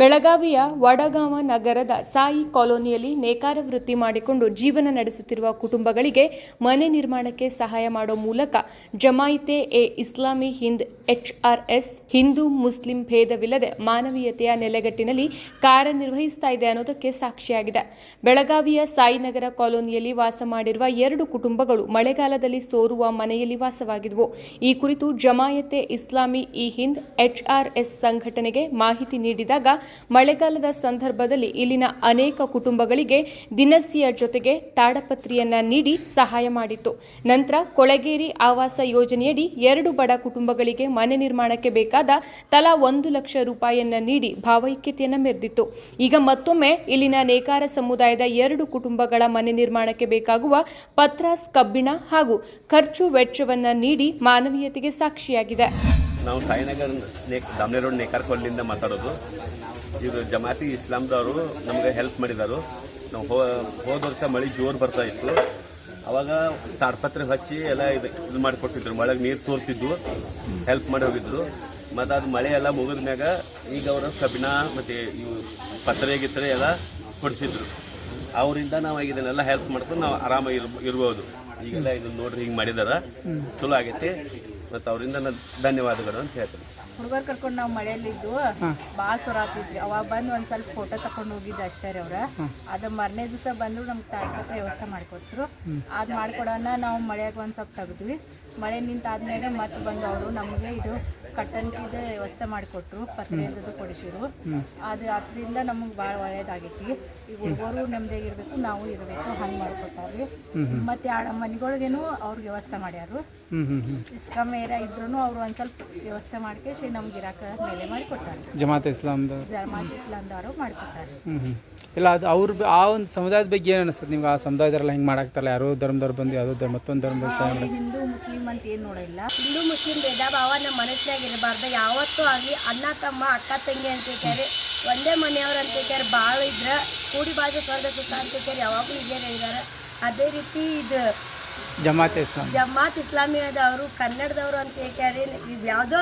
ಬೆಳಗಾವಿಯ ವಡಗಾಮ ನಗರದ ಸಾಯಿ ಕಾಲೋನಿಯಲ್ಲಿ ನೇಕಾರ ವೃತ್ತಿ ಮಾಡಿಕೊಂಡು ಜೀವನ ನಡೆಸುತ್ತಿರುವ ಕುಟುಂಬಗಳಿಗೆ ಮನೆ ನಿರ್ಮಾಣಕ್ಕೆ ಸಹಾಯ ಮಾಡೋ ಮೂಲಕ ಜಮಾಯಿತೆ ಎ ಇಸ್ಲಾಮಿ ಹಿಂದ್ ಎಚ್ಆರ್ಎಸ್ ಹಿಂದೂ ಮುಸ್ಲಿಂ ಭೇದವಿಲ್ಲದೆ ಮಾನವೀಯತೆಯ ನೆಲೆಗಟ್ಟಿನಲ್ಲಿ ಕಾರ್ಯನಿರ್ವಹಿಸ್ತಾ ಇದೆ ಅನ್ನೋದಕ್ಕೆ ಸಾಕ್ಷಿಯಾಗಿದೆ. ಬೆಳಗಾವಿಯ ಸಾಯಿನಗರ ಕಾಲೋನಿಯಲ್ಲಿ ವಾಸ ಮಾಡಿರುವ ಎರಡು ಕುಟುಂಬಗಳು ಮಳೆಗಾಲದಲ್ಲಿ ಸೋರುವ ಮನೆಯಲ್ಲಿ ವಾಸವಾಗಿದ್ವು. ಈ ಕುರಿತು ಜಮಾಯತೆ ಇಸ್ಲಾಮಿ ಇ ಹಿಂದ್ ಎಚ್ಆರ್ಎಸ್ ಸಂಘಟನೆಗೆ ಮಾಹಿತಿ ನೀಡಿದಾಗ ಮಳೆಗಾಲದ ಸಂದರ್ಭದಲ್ಲಿ ಇಲ್ಲಿನ ಅನೇಕ ಕುಟುಂಬಗಳಿಗೆ ದಿನಸಿಯ ಜೊತೆಗೆ ತಾಡಪತ್ರಿಯನ್ನ ನೀಡಿ ಸಹಾಯ ಮಾಡಿತ್ತು. ನಂತರ ಕೊಳಗೇರಿ ಆವಾಸ ಯೋಜನೆಯಡಿ ಎರಡು ಬಡ ಕುಟುಂಬಗಳಿಗೆ ಮನೆ ನಿರ್ಮಾಣಕ್ಕೆ ಬೇಕಾದ ತಲಾ ಒಂದು ಲಕ್ಷ ರೂಪಾಯಿಯನ್ನ ನೀಡಿ ಭಾವೈಕ್ಯತೆಯನ್ನು ಮೆರೆದಿತ್ತು. ಈಗ ಮತ್ತೊಮ್ಮೆ ಇಲ್ಲಿನ ನೇಕಾರ ಸಮುದಾಯದ ಎರಡು ಕುಟುಂಬಗಳ ಮನೆ ನಿರ್ಮಾಣಕ್ಕೆ ಬೇಕಾಗುವ ಪತ್ರಾಸ್ ಕಬ್ಬಿಣ ಹಾಗೂ ಖರ್ಚು ವೆಚ್ಚವನ್ನ ನೀಡಿ ಮಾನವೀಯತೆಗೆ ಸಾಕ್ಷಿಯಾಗಿದೆ. ನಾವು ಸಾಯಿನಗರ್ ರೋಡ್ ನೇಕಾರ ಕೊಲ್ಲಿಂದ ಮಾತಾಡೋದು. ಇವರು ಜಮಾತಿ ಇಸ್ಲಾಂದವರು ನಮಗೆ ಹೆಲ್ಪ್ ಮಾಡಿದರು. ನಾವು ಹೋದ ವರ್ಷ ಮಳೆ ಜೋರು ಬರ್ತಾ ಇತ್ತು. ಅವಾಗ ತಾಡ್ಪತ್ರೆ ಹಚ್ಚಿ ಎಲ್ಲ ಇದು ಇದು ಮಾಡಿಕೊಟ್ಟಿದ್ರು. ಮಳೆಗೆ ನೀರು ತೋರ್ತಿದ್ವು. ಹೆಲ್ಪ್ ಮಾಡಿ ಹೋಗಿದ್ರು. ಮತ್ತು ಅದು ಮಳೆ ಎಲ್ಲ ಮುಗಿದ ಮ್ಯಾಗ ಈಗ ಅವರು ಕಬ್ಬಿಣ ಮತ್ತು ಇವು ಪತ್ರೆ ಗಿತ್ರೆ ಎಲ್ಲ ಕೊಡಿಸಿದ್ರು. ಅವರಿಂದ ನಾವು ಇದನ್ನೆಲ್ಲ ಹೆಲ್ಪ್ ಮಾಡ್ಕೊಂಡು ನಾವು ಆರಾಮಾಗಿ ಇರ್ ಇರ್ಬೋದು. ಈಗೆಲ್ಲ ಇದನ್ನ ನೋಡ್ರಿ ಹಿಂಗೆ ಮಾಡಿದಾರ. ಚಲೋ ಆಗೈತಿ. ಮತ್ತು ಅವರಿಂದ ನಾನು ಧನ್ಯವಾದಗಳು ಅಂತ ಹೇಳ್ತೀನಿ. ಹುಡುಗರು ಕರ್ಕೊಂಡು ನಾವು ಮಳೆಯಲ್ಲಿದ್ದು ಭಾಳ ಆಗ್ತಿದ್ವಿ. ಅವಾಗ ಬಂದು ಒಂದು ಸ್ವಲ್ಪ ಫೋಟೋ ತಕೊಂಡು ಹೋಗಿದ್ದು ಅಷ್ಟೇ ರೀ ಅವ್ರ. ಅದು ಮರನೇ ದಿವಸ ಬಂದು ನಮ್ಗೆ ತಾಳ್ಪತ್ರ ವ್ಯವಸ್ಥೆ ಮಾಡಿಕೊಟ್ರು. ಅದು ಮಾಡ್ಕೊಡೋಣ ನಾವು ಮಳೆಯಾಗ ಒಂದು ಸ್ವಲ್ಪ ತೆಗೆದ್ವಿ. ಮಳೆ ನಿಂತಾದ್ಮೇಲೆ ಮತ್ತೆ ಬಂದು ಅವರು ನಮಗೆ ಇದು ಕಟ್ಟನ್ಕಿದ ವ್ಯವಸ್ಥೆ ಮಾಡಿಕೊಟ್ರು ಪತ್ರೆಯದ್ದು ಕೊಡಿಸಿರು ಅದು ಅದರಿಂದ ನಮಗೆ ಭಾಳ ಒಳ್ಳೇದಾಗೈತಿ. ಈಗ ಹುಡುಗರು ನೆಮ್ಮದಿಯಾಗಿರ್ಬೇಕು ನಾವು ಇರಬೇಕು ಹಂಗೆ ಮಾಡಿಕೊಟ್ಟಾರ್ರಿ ಮತ್ತು ಆ ಮನೆಗಳಿಗೇನು ಅವ್ರಿಗೆ ವ್ಯವಸ್ಥೆ ಮಾಡ್ಯಾರು. ಕಮ್ಮಿ ಏರಿಯಾ ಇದ್ರೂ ಅವ್ರು ಒಂದು ಸ್ವಲ್ಪ ವ್ಯವಸ್ಥೆ ಮಾಡ್ಕೇಸಿ ನಮ್ಗೆ ಇರಾಕ ಮೇಲೆ ಮಾಡಿ ಕೊಟ್ಟಾರೆ ಜಮಾತ್ ಇಸ್ಲಾಮ್ದು. ಜಮಾತ್ ಇಸ್ಲಾಂದವರು ಮಾಡಿಕೊಟ್ಟಾರೆ. ಇಲ್ಲ ಅದು ಅವ್ರ ಆ ಒಂದು ಸಮುದಾಯದ ಬಗ್ಗೆ ಏನು ಅನಿಸ್ತದೆ ನಿಮ್ಗೆ? ಆ ಸಮುದಾಯದವರೆಲ್ಲ ಹಿಂಗೆ ಮಾಡಾಕ್ತಾರಲ್ಲ? ಯಾರೋ ಧರ್ಮದವ್ರು ಬಂದು ಯಾವುದೋ ಧರ್ಮ ಮತ್ತೊಂದು ಅವ್ರು ಹಿಂದೂ ಮುಸ್ಲಿಂ ಅಂತ ಏನು ನೋಡಿಲ್ಲ. ಹಿಂದೂ ಮುಸ್ಲಿಂ ಭೇದ ಭಾವ ನಮ್ಮ ಮನಸ್ಸಿನಾಗ ಇರಬಾರ್ದು ಯಾವತ್ತೂ ಆಗಲಿ ಅಣ್ಣ, ತಮ್ಮ, ಅಕ್ಕ, ತಂಗಿ ಅಂತ ಕೇಳಿ ಒಂದೇ ಮನೆಯವ್ರು ಅಂತ ಕೇಳಿ ಭಾಳ ಇದ್ರೆ ಕೂಡಿ ಬಾಜು ಸ್ವರ್ಗ ಅಂತ ಕೇಳಿ ಯಾವಾಗಲೂ ಇದೇ ಇದ್ದಾರೆ ಅದೇ ರೀತಿ ಇದು ಜಮಾತ್ ಇಸ್ಲಾಮ್. ಜಮಾತ್ ಇಸ್ಲಾಮಿಯದವರು ಕನ್ನಡದವರು ಅಂತ ಏಕೆ ಇವ್ ಯಾವುದೋ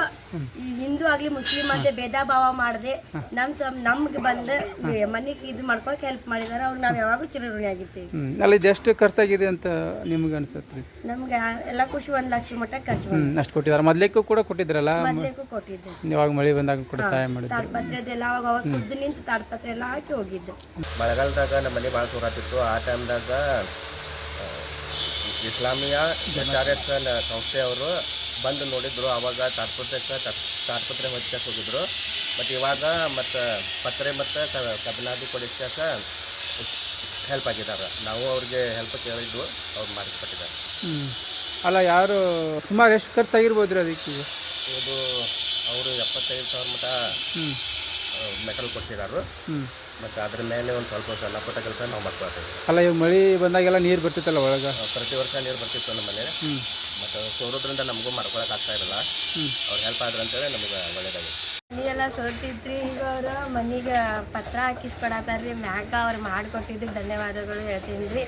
ಈ ಹಿಂದೂ ಆಗಲಿ ಮುಸ್ಲಿಂ ಅಂತ ಭೇದ ಭಾವ ಮಾಡದೆ ನಮ್ ಸಮ್ ನಮ್ಗೆ ಬಂದು ಮನೆಗೆ ಇದು ಮಾಡ್ಕೊಳಕ್ಕೆ ಹೆಲ್ಪ್ ಮಾಡಿದಾರೆ ಅವ್ರು ನಾವು ಯಾವಾಗೂ ಚಿರಋಣಿ ಆಗಿರ್ತೀವಿ. ಅಲ್ಲಿ ಎಷ್ಟು ಖರ್ಚಾಗಿದೆ ಅಂತ ನಿಮ್ಗೆ ಅನ್ಸುತ್ತೆ? ರೀ ನಮ್ಗೆ ಎಲ್ಲ ಖುಷಿ ಒಂದು ಲಕ್ಷ ಮಟ್ಟ ಖರ್ಚು ಹ್ಞೂ ಅಷ್ಟು ಕೊಟ್ಟಿದ್ದಾರೆ ಮೊದ್ಲಿಕ್ಕೂ ಕೂಡ ಕೊಟ್ಟಿದ್ರಲ್ಲ? ಮೊದಲೇಗೂ ಕೊಟ್ಟಿದ್ದೆ. ಯಾವಾಗ ಮಳೆ ಬಂದಾಗ ಕೂಡ ಸಹಾಯ ಮಾಡಿದ್ರು. ತಾಡ್ಪತ್ರೆದೆಲ್ಲ ಅವಾಗ ಅವಾಗ ಖುದ್ದು ನಿಂತು ತಾಡ್ಪತ್ರೆ ಎಲ್ಲ ಹಾಕಿ ಹೋಗಿದ್ದೆ. ಮಳೆಗಾಲದಾಗ ನಮ್ಮ ಮನೆ ಭಾಳ ಸೂರಾತಿತ್ತು ಆ ಟೈಮ್ದಾಗ ಇಸ್ಲಾಮಿಯ ಎಚ್ ಆರ್ ಎಸ್ ಸಂಸ್ಥೆಯವರು ಬಂದು ನೋಡಿದ್ರು ಅವಾಗ ತಾತ್ಪತ್ರಕ್ಕೆ ತಾತ್ಪತ್ರೆ ಹೊಚ್ಚಕ್ಕೆ ಹೋಗಿದ್ರು. ಮತ್ತು ಇವಾಗ ಮತ್ತು ಪತ್ರೆ ಮತ್ತು ಕಬಲಾದಿ ಕೊಡಿಸ್ಕ ಹೆಲ್ಪ್ ಆಗಿದ್ದಾರೆ. ನಾವು ಅವ್ರಿಗೆ ಹೆಲ್ಪ್ ಕೇಳಿದ್ದು ಅವ್ರು ಮಾಡಿಕೊಟ್ಟಿದ್ದಾರೆ ಹ್ಞೂ ಅಲ್ಲ ಯಾರು ಸುಮಾರು ಎಷ್ಟು ಖರ್ಚಾಗಿರ್ಬೋದು ರೀ ಅದಕ್ಕೆ? ಇದು ಅವರು ಎಪ್ಪತ್ತೈದು ಸಾವಿರ ಮಟ ಹ್ಞೂ ಮೆಟಲ್ ಕೊಟ್ಟಿದ್ದಾರೆ. ಮತ್ತು ಅದ್ರ ಮೇಲೆ ಒಂದು ಸ್ವಲ್ಪ ಸಣ್ಣ ಪುಟ್ಟ ಕೆಲಸ ನಾವು ಮಾಡ್ಕೊಳ್ತೀವಿ ಅಲ್ಲ ಇವಾಗ ಮಳೆ ಬಂದಾಗೆಲ್ಲ ನೀರು ಬರ್ತಿತ್ತಲ್ಲ ಒಳಗೆ? ಪ್ರತಿ ವರ್ಷ ನೀರು ಬರ್ತಿತ್ತು ನಮ್ಮಲ್ಲಿ ಮತ್ತು ಸೋರೋದ್ರಿಂದ ನಮಗೂ ಮಾಡ್ಕೊಳಕ್ ಆಗ್ತಾ ಇರಲ್ಲ. ಅವ್ರು ಹೆಲ್ಪ್ ಆದ್ರೆ ಅಂತೇಳಿ ನಮಗೆ ಒಳ್ಳೇದಾಗಿದೆ ಮನೆಯೆಲ್ಲ ಸೋತಿದ್ರಿ ಈಗ ಅವರು ಮನೆಗೆ ಪತ್ರ ಹಾಕಿಸ್ಕೊಡತ್ತಾರ್ರಿ ಮ್ಯಾಗ ಅವ್ರು ಮಾಡಿಕೊಟ್ಟಿದ್ದಕ್ಕೆ ಧನ್ಯವಾದಗಳು ಹೇಳ್ತೀನಿ ರೀ.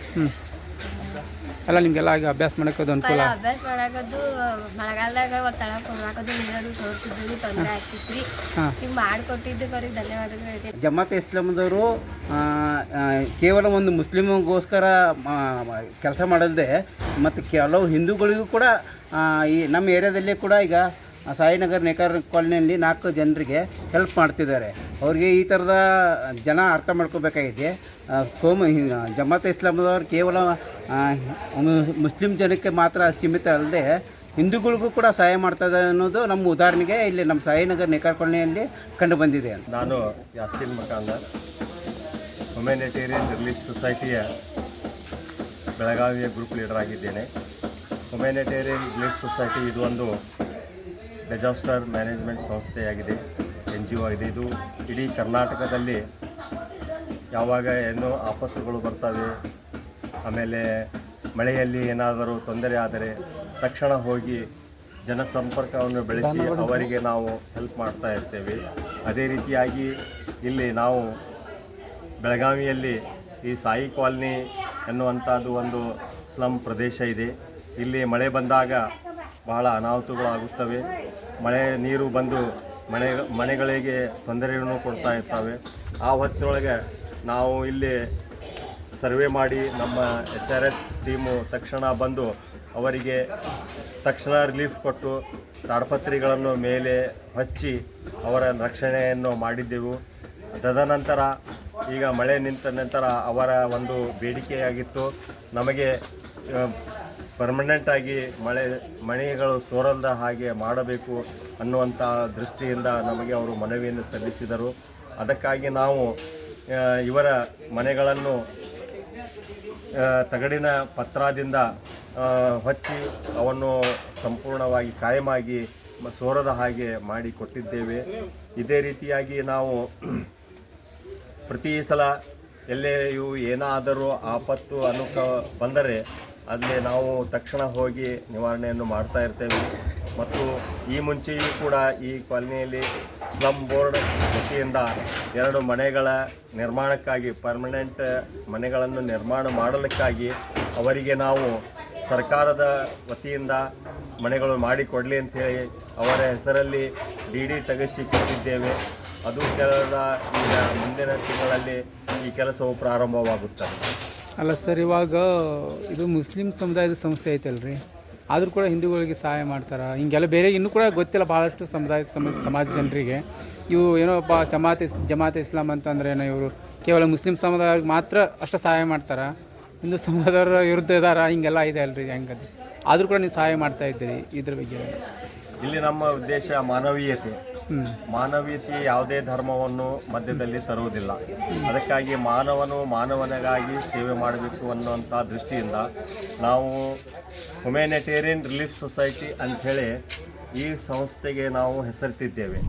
ಅಲ್ಲ ನಿಮಗೆಲ್ಲ ಈಗ ಅಭ್ಯಾಸ ಮಾಡೋಕೆ ಅದು ಅನುಕೂಲ? ಅಭ್ಯಾಸ ಮಾಡಾಕದು ಮಳೆಗಾಲದಾಗ ಒಂದು ತಳಕ್ಕೆ ಹೋಗಾಕದು ನೀರದು ತೋರಿಸಿದ್ವಿ ತೊಂದರೆ ಆಗ್ತಿತ್ರಿ. ಹಿಂಗೆ ಮಾಡಿಕೊಟ್ಟಿದ್ದಕ್ಕೆ ಅವ್ರಿಗೆ ಧನ್ಯವಾದಗಳು ಜಮಾತ್ ಇಸ್ಲಾಮದವರು ಕೇವಲ ಒಂದು ಮುಸ್ಲಿಮ್ಗೋಸ್ಕರ ಕೆಲಸ ಮಾಡಲ್ದೆ ಮತ್ತು ಕೆಲವು ಹಿಂದೂಗಳಿಗೂ ಕೂಡ ಈ ನಮ್ಮ ಏರಿಯಾದಲ್ಲಿ ಕೂಡ ಈಗ ಸಾಯಿನಗರ್ ನೇಕಾರ ಕಾಲೋನಿಯಲ್ಲಿ ನಾಲ್ಕು ಜನರಿಗೆ ಹೆಲ್ಪ್ ಮಾಡ್ತಿದ್ದಾರೆ. ಅವ್ರಿಗೆ ಈ ಥರದ ಜನ ಅರ್ಥ ಮಾಡ್ಕೋಬೇಕಾಗಿದೆ. ಕೋಮ ಜಮಾತ್ ಇಸ್ಲಾಮದವರು ಕೇವಲ ಮುಸ್ಲಿಂ ಜನಕ್ಕೆ ಮಾತ್ರ ಸೀಮಿತ ಅಲ್ಲದೆ ಹಿಂದೂಗಳಿಗೂ ಕೂಡ ಸಹಾಯ ಮಾಡ್ತದೆ ಅನ್ನೋದು ನಮ್ಮ ಉದಾಹರಣೆಗೆ ಇಲ್ಲಿ ನಮ್ಮ ಸಾಯಿನಗರ್ ನೇಕಾರ ಕಾಲೋನಿಯಲ್ಲಿ ಕಂಡು ಬಂದಿದೆ ನಾನು ಯಾಸೀನ್ ಮಕಾಂದರ್ ಹ್ಯುಮ್ಯಾನಿಟೇರಿಯನ್ ರಿಲೀಫ್ ಸೊಸೈಟಿಯ ಬೆಳಗಾವಿಯ ಗ್ರೂಪ್ ಲೀಡರ್ ಆಗಿದ್ದೇನೆ. ಹ್ಯುಮ್ಯಾನಿಟೇರಿಯನ್ ರಿಲೀಫ್ ಸೊಸೈಟಿ ಇದು ಒಂದು ಡಿಸಾಸ್ಟರ್ ಮ್ಯಾನೇಜ್ಮೆಂಟ್ ಸಂಸ್ಥೆಯಾಗಿದೆ, ಎನ್ ಜಿ ಒ ಆಗಿದೆ. ಇದು ಇಡೀ ಕರ್ನಾಟಕದಲ್ಲಿ ಯಾವಾಗ ಏನೋ ಆಪತ್ತುಗಳು ಬರ್ತವೆ, ಆಮೇಲೆ ಮಳೆಯಲ್ಲಿ ಏನಾದರೂ ತೊಂದರೆ ಆದರೆ ತಕ್ಷಣ ಹೋಗಿ ಜನಸಂಪರ್ಕವನ್ನು ಬೆಳೆಸಿ ಅವರಿಗೆ ನಾವು ಹೆಲ್ಪ್ ಮಾಡ್ತಾ ಇರ್ತೇವೆ. ಅದೇ ರೀತಿಯಾಗಿ ಇಲ್ಲಿ ನಾವು ಬೆಳಗಾವಿಯಲ್ಲಿ ಈ ಸಾಯಿ ಕಾಲನಿ ಎನ್ನುವಂಥದ್ದು ಒಂದು ಸ್ಲಮ್ ಪ್ರದೇಶ ಇದೆ. ಇಲ್ಲಿ ಮಳೆ ಬಂದಾಗ ಬಹಳ ಅನಾಹುತಗಳಾಗುತ್ತವೆ. ಮಳೆ, ನೀರು ಬಂದು ಮನೆ, ಮನೆಗಳಿಗೆ ತೊಂದರೆಯನ್ನು ಕೊಡ್ತಾ ಇರ್ತವೆ. ಆ ಹೊತ್ತಿನೊಳಗೆ ನಾವು ಇಲ್ಲಿ ಸರ್ವೆ ಮಾಡಿ ನಮ್ಮ ಎಚ್ ಆರ್ ಎಸ್ ಟೀಮು ತಕ್ಷಣ ಬಂದು ಅವರಿಗೆ ತಕ್ಷಣ ರಿಲೀಫ್ ಕೊಟ್ಟು ತಾಡಪತ್ರಿಗಳನ್ನು ಮೇಲೆ ಹಚ್ಚಿ ಅವರ ರಕ್ಷಣೆಯನ್ನು ಮಾಡಿದ್ದೆವು. ತದನಂತರ ಈಗ ಮಳೆ ನಿಂತ ನಂತರ ಅವರ ಒಂದು ಬೇಡಿಕೆಯಾಗಿತ್ತು. ನಮಗೆ ಪರ್ಮನೆಂಟ್ ಆಗಿ ಮಳೆ, ಮನೆಗಳು ಸೋರಲ್ದ ಹಾಗೆ ಮಾಡಬೇಕು ಅನ್ನುವಂಥ ದೃಷ್ಟಿಯಿಂದ ನಮಗೆ ಅವರು ಮನವಿಯನ್ನು ಸಲ್ಲಿಸಿದರು. ಅದಕ್ಕಾಗಿ ನಾವು ಇವರ ಮನೆಗಳನ್ನು ತಗಡಿನ ಪತ್ರದಿಂದ ಹಚ್ಚಿ ಅವನ್ನು ಸಂಪೂರ್ಣವಾಗಿ ಕಾಯಮಾಗಿ ಸೋರದ ಹಾಗೆ ಮಾಡಿ ಕೊಟ್ಟಿದ್ದೇವೆ. ಇದೇ ರೀತಿಯಾಗಿ ನಾವು ಪ್ರತಿ ಸಲ ಎಲ್ಲೇ ಇವು ಏನಾದರೂ ಆಪತ್ತು ಅನುಕ ಬಂದರೆ ಅಲ್ಲಿ ನಾವು ತಕ್ಷಣ ಹೋಗಿ ನಿವಾರಣೆಯನ್ನು ಮಾಡ್ತಾ ಇರ್ತೇವೆ. ಮತ್ತು ಈ ಮುಂಚೆಯೂ ಕೂಡ ಈ ಕಾಲನಿಯಲ್ಲಿ ಸ್ಲಮ್ ಬೋರ್ಡ್ ವತಿಯಿಂದ ಎರಡು ಮನೆಗಳ ನಿರ್ಮಾಣಕ್ಕಾಗಿ ಪರ್ಮನೆಂಟ್ ಮನೆಗಳನ್ನು ನಿರ್ಮಾಣ ಮಾಡಲಿಕ್ಕಾಗಿ ಅವರಿಗೆ ನಾವು ಸರ್ಕಾರದ ವತಿಯಿಂದ ಮನೆಗಳು ಮಾಡಿಕೊಡಲಿ ಅಂಥೇಳಿ ಅವರ ಹೆಸರಲ್ಲಿ ಡಿ ಡಿ ತೆಗೆಸಿ ಕೊಟ್ಟಿದ್ದೇವೆ. ಅದು ಕೆಲದ ಈಗ ಮುಂದಿನ ತಿಂಗಳಲ್ಲಿ ಈ ಕೆಲಸವು ಪ್ರಾರಂಭವಾಗುತ್ತದೆ. ಅಲ್ಲ ಸರ್, ಇವಾಗ ಇದು ಮುಸ್ಲಿಂ ಸಮುದಾಯದ ಸಂಸ್ಥೆ ಐತಲ್ರಿ. ಆದರೂ ಕೂಡ ಹಿಂದೂಗಳಿಗೆ ಸಹಾಯ ಮಾಡ್ತಾರೆ? ಹಿಂಗೆಲ್ಲ ಬೇರೆ ಇನ್ನೂ ಕೂಡ ಗೊತ್ತಿಲ್ಲ ಭಾಳಷ್ಟು ಸಮುದಾಯ ಸಮ, ಸಮಾಜ ಜನರಿಗೆ. ಇವು ಏನೋಪ್ಪ ಜಮಾತ್ ಇಸ್, ಜಮಾತ್ ಇಸ್ಲಾಂ ಅಂತಂದ್ರೆ ಏನೋ ಇವರು ಕೇವಲ ಮುಸ್ಲಿಂ ಸಮುದಾಯಕ್ಕೆ ಮಾತ್ರ ಅಷ್ಟು ಸಹಾಯ ಮಾಡ್ತಾರೆ? ಹಿಂದೂ ಸಮುದಾಯದವರ ವಿರುದ್ಧ ಇದಾರ? ಹಿಂಗೆಲ್ಲ ಇದೆ ಅಲ್ರಿ ಹೆಂಗದು. ಆದರೂ ಕೂಡ ನೀವು ಸಹಾಯ ಮಾಡ್ತಾ ಇದ್ದೀರಿ ಇದ್ರ ಬಗ್ಗೆ. ಇಲ್ಲಿ ನಮ್ಮ ಉದ್ದೇಶ ಮಾನವೀಯತೆ. ಮಾನವೀಯತೆ ಯಾವುದೇ ಧರ್ಮವನ್ನು ಮಧ್ಯದಲ್ಲಿ ತರುವುದಿಲ್ಲ. ಅದಕ್ಕಾಗಿ ಮಾನವನು ಮಾನವನಿಗಾಗಿ ಸೇವೆ ಮಾಡಬೇಕು ಅನ್ನುವಂಥ ದೃಷ್ಟಿಯಿಂದ ನಾವು ಹುಮ್ಯಾನಿಟೇರಿಯನ್ ರಿಲೀಫ್ ಸೊಸೈಟಿ ಅಂಥೇಳಿ ಈ ಸಂಸ್ಥೆಗೆ ನಾವು ಹೆಸರಿಟ್ಟಿದ್ದೇವೆ.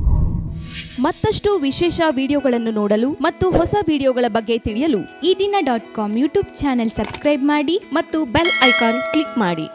ಮತ್ತಷ್ಟು ವಿಶೇಷ ವಿಡಿಯೋಗಳನ್ನು ನೋಡಲು ಮತ್ತು ಹೊಸ ವಿಡಿಯೋಗಳ ಬಗ್ಗೆ ತಿಳಿಯಲು Eedina dot com YouTube channel subscribe ಮಾಡಿ ಮತ್ತು ಬೆಲ್ ಐಕಾನ್ ಕ್ಲಿಕ್ ಮಾಡಿ.